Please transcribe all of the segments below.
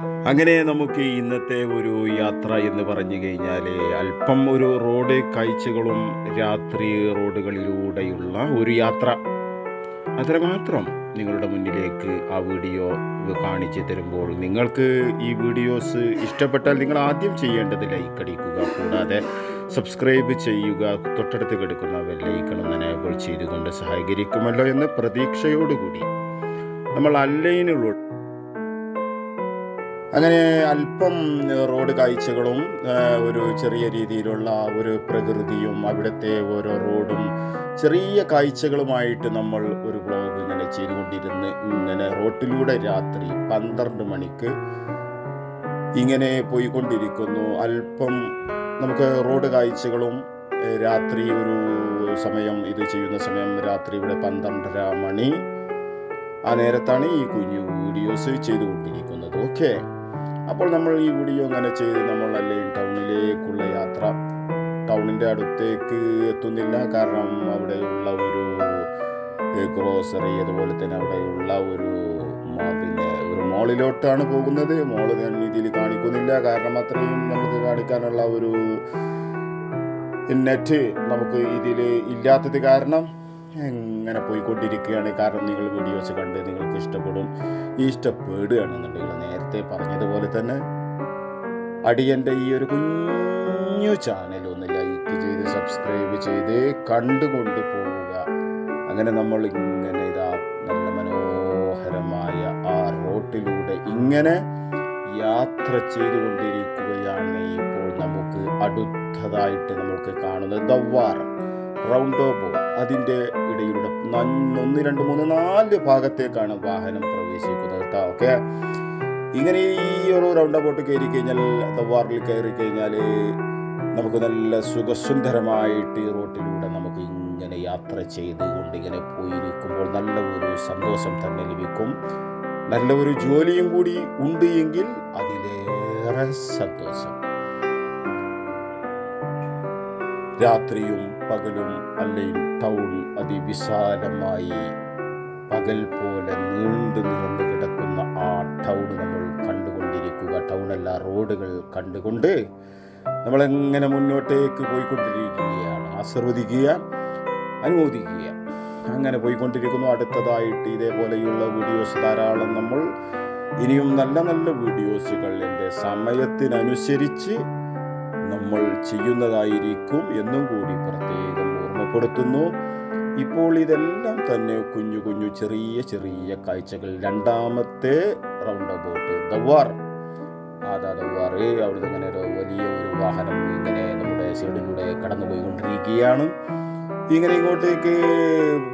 അങ്ങനെ നമുക്ക് ഇന്നത്തെ ഒരു യാത്ര എന്ന് പറഞ്ഞു കഴിഞ്ഞാൽ അല്പം ഒരു റോഡ് കാഴ്ചകളും രാത്രി റോഡുകളിലൂടെയുള്ള ഒരു യാത്ര. അത്രമാത്രം നിങ്ങളുടെ മുന്നിലേക്ക് ആ വീഡിയോ കാണിച്ചു തരുമ്പോൾ നിങ്ങൾക്ക് ഈ വീഡിയോസ് ഇഷ്ടപ്പെട്ടാൽ നിങ്ങൾ ആദ്യം ചെയ്യേണ്ടത് ലൈക്ക് അടിക്കുക. കൂടാതെ സബ്സ്ക്രൈബ് ചെയ്യുക. തൊട്ടടുത്ത് കിടക്കുന്ന ബെല്ലൈക്കണം എനേബിൾ ചെയ്തുകൊണ്ട് സഹകരിക്കുമല്ലോ എന്ന് പ്രതീക്ഷയോടുകൂടി. നമ്മൾ അല്ലൈനുള്ള അങ്ങനെ അല്പം റോഡ് കാഴ്ചകളും ഒരു ചെറിയ രീതിയിലുള്ള ഒരു പ്രകൃതിയും അവിടുത്തെ ഓരോ റോഡും ചെറിയ കാഴ്ചകളുമായിട്ട് നമ്മൾ ഒരു ബ്ലോഗ് ഇങ്ങനെ ചെയ്തുകൊണ്ടിരുന്ന് ഇങ്ങനെ റോട്ടിലൂടെ രാത്രി പന്ത്രണ്ട് മണിക്ക് ഇങ്ങനെ പോയിക്കൊണ്ടിരിക്കുന്നു. അല്പം നമുക്ക് റോഡ് കാഴ്ചകളും രാത്രി ഒരു സമയം ഇത് ചെയ്യുന്ന സമയം രാത്രി ഇവിടെ പന്ത്രണ്ടര മണി ആ നേരത്താണ് ഈ കുഞ്ഞു വീഡിയോസ് ചെയ്തുകൊണ്ടിരിക്കുന്നത്. ഓക്കെ. അപ്പോൾ നമ്മൾ ഈ വീഡിയോ അങ്ങനെ ചെയ്ത് നമ്മൾ അല്ലെങ്കിൽ ടൗണിലേക്കുള്ള യാത്ര ടൗണിന്റെ അടുത്തേക്ക് എത്തുന്നില്ല. കാരണം അവിടെയുള്ള ഒരു ഗ്രോസറി അതുപോലെ തന്നെ അവിടെയുള്ള ഒരു പിന്നെ ഒരു മോളിലോട്ടാണ് പോകുന്നത്. മോൾ ഞാൻ രീതിയിൽ കാണിക്കുന്നില്ല. കാരണം അത്രയും നമുക്ക് കാണിക്കാനുള്ള ഒരു നെറ്റ് നമുക്ക് ഇതിൽ ഇല്ലാത്തത് കാരണം എങ്ങനെ പോയിക്കൊണ്ടിരിക്കുകയാണ്. കാരണം നിങ്ങൾ വീഡിയോസ് കണ്ട് നിങ്ങൾക്ക് ഇഷ്ടപ്പെടും. ഇഷ്ടപ്പെടുകയാണെന്നുണ്ടെങ്കിൽ നേരത്തെ പറഞ്ഞതുപോലെ തന്നെ അടിയന്റെ ഈ ഒരു കുഞ്ഞു ചാനൽ ഒന്ന് ലൈക്ക് ചെയ്ത് സബ്സ്ക്രൈബ് ചെയ്ത് കണ്ടുകൊണ്ട് പോവുക. അങ്ങനെ നമ്മൾ ഇങ്ങനെ ഇതാ നല്ല മനോഹരമായ ആ റോട്ടിലൂടെ ഇങ്ങനെ യാത്ര ചെയ്തുകൊണ്ടിരിക്കുകയാണ് ഇപ്പോൾ നമുക്ക് അടുത്തതായിട്ട് നമുക്ക് കാണുന്നത് ദവാർ റൗണ്ട് ഓഫ് അതിന്റെ ഇടയിലൂടെ ഒന്ന് രണ്ട് മൂന്ന് നാല് ഭാഗത്തേക്കാണ് വാഹനം പ്രവേശിക്കുന്നത് കേട്ടോ. ഓക്കെ? ഇങ്ങനെ ഈ ഒരു റൗണ്ട് അബൌട്ട് കയറി കഴിഞ്ഞാൽ വാറിൽ കയറി കഴിഞ്ഞാൽ നമുക്ക് നല്ല സുഖസുന്ദരമായിട്ട് ഈ റോട്ടിലൂടെ നമുക്ക് ഇങ്ങനെ യാത്ര ചെയ്തുകൊണ്ട് ഇങ്ങനെ പോയിരിക്കുമ്പോൾ നല്ല ഒരു സന്തോഷം തന്നെ ലഭിക്കും. നല്ല ഒരു ജോലിയും കൂടി ഉണ്ട് എങ്കിൽ അതിലേറെ സന്തോഷം. രാത്രിയും പകലും അല്ലെങ്കിൽ ടൗൺ അതിവിശാലമായി പകൽ പോലെ നീണ്ടു നിറഞ്ഞു കിടക്കുന്ന ആ ടൗൺ നമ്മൾ കണ്ടുകൊണ്ടിരിക്കുക. ടൗണല്ല റോഡുകൾ കണ്ടുകൊണ്ട് നമ്മളെങ്ങനെ മുന്നോട്ടേക്ക് പോയിക്കൊണ്ടിരിക്കുകയാണ്. ആസ്വദിക്കുക അനുമോദിക്കുക. അങ്ങനെ പോയിക്കൊണ്ടിരിക്കുന്നു. അടുത്തതായിട്ട് ഇതേപോലെയുള്ള വീഡിയോസ് ധാരാളം നമ്മൾ ഇനിയും നല്ല നല്ല വീഡിയോസുകൾ എന്റെ സമയത്തിനനുസരിച്ച് നമ്മൾ ചെയ്യുന്നതായിരിക്കും എന്നും കൂടി പ്രത്യേകം ഓർമ്മപ്പെടുത്തുന്നു. ഇപ്പോൾ ഇതെല്ലാം തന്നെ കുഞ്ഞു കുഞ്ഞു ചെറിയ ചെറിയ കാഴ്ചകൾ. രണ്ടാമത്തെ റൗണ്ട് അബൌട്ട് ദവാർ ആദാ ദവാർ അവിടുന്ന് ഇങ്ങനെ ഒരു വലിയ ഒരു വാഹനം ഇങ്ങനെ നമ്മുടെ സൈഡിലൂടെ കടന്നു പോയിക്കൊണ്ടിരിക്കുകയാണ് ഇങ്ങനെ ഇങ്ങോട്ടേക്ക്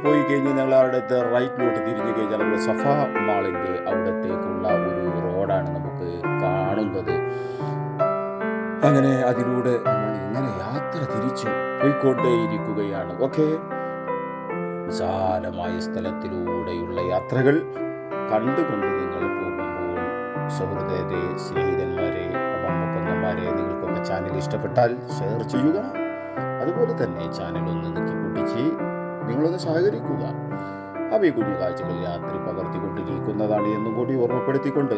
പോയി കഴിഞ്ഞ് ഞങ്ങൾ അവിടുത്തെ റൈറ്റിലോട്ട് തിരിഞ്ഞു കഴിഞ്ഞാൽ നമ്മുടെ സഫ മാളിന്റെ അവിടത്തേക്കുള്ള ഒരു റോഡാണ് നമുക്ക് കാണുന്നത്. അങ്ങനെ അതിലൂടെ നമ്മൾ ഇങ്ങനെ യാത്ര തിരിച്ചു പോയിക്കൊണ്ടേയിരിക്കുകയാണ്. ഓക്കെ. വിശാലമായ സ്ഥലത്തിലൂടെയുള്ള യാത്രകൾ കണ്ടുകൊണ്ട് നിങ്ങൾ പോകുമ്പോൾ സുഹൃതരെ സ്നേഹിതന്മാരെ അമ്മപ്പന്നന്മാരെ നിങ്ങൾക്കൊക്കെ ചാനൽ ഇഷ്ടപ്പെട്ടാൽ ഷെയർ ചെയ്യുക. അതുപോലെ തന്നെ ചാനൽ ഒന്ന് നിക്കി പൊട്ടിച്ച് നിങ്ങളൊന്ന് സഹകരിക്കുക. അവ ഈ കുഞ്ഞു കാഴ്ചകൾ യാത്രി പകർത്തിക്കൊണ്ടിരിക്കുന്നതാണ് എന്നും കൂടി ഓർമ്മപ്പെടുത്തിക്കൊണ്ട്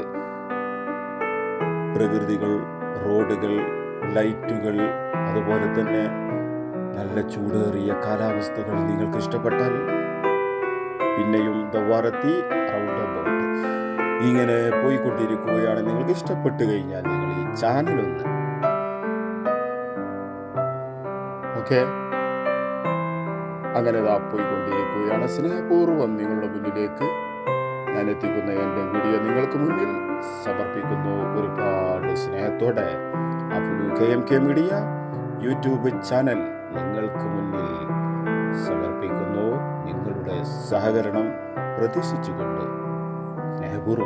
പ്രകൃതികൾ റോഡുകൾ ലൈറ്റുകൾ അതുപോലെ തന്നെ നല്ല ചൂടേറിയ കാലാവസ്ഥകൾ നിങ്ങൾക്ക് ഇഷ്ടപ്പെട്ടാൽ പിന്നെയും ദവാറത്തി റൗണ്ട് അബൌട്ട്. ഇങ്ങനെ പോയിക്കൊണ്ടിരിക്കുകയാണ്. നിങ്ങൾക്ക് ഇഷ്ടപ്പെട്ടു കഴിഞ്ഞാൽ നിങ്ങൾ ഈ ചാനൽ ഒന്ന് ഓക്കെ? അങ്ങനെ ഇതാ പോയിക്കൊണ്ടിരിക്കുകയാണ്. സ്നേഹപൂർവം നിങ്ങളുടെ മുന്നിലേക്ക് ഞാൻ എന്റെ വീഡിയോ നിങ്ങൾക്ക് മുന്നിൽ സമർപ്പിക്കുന്നു ഒരുപാട് സ്നേഹത്തോടെ. അപ്പുലു K M K media YouTube channel നിങ്ങൾക്ക് മുന്നിൽ സമർപ്പിക്കുന്നു. നിങ്ങളുടെ സഹകരണം പ്രതീക്ഷിച്ചുകൊണ്ട് സ്നേഹപൂർവം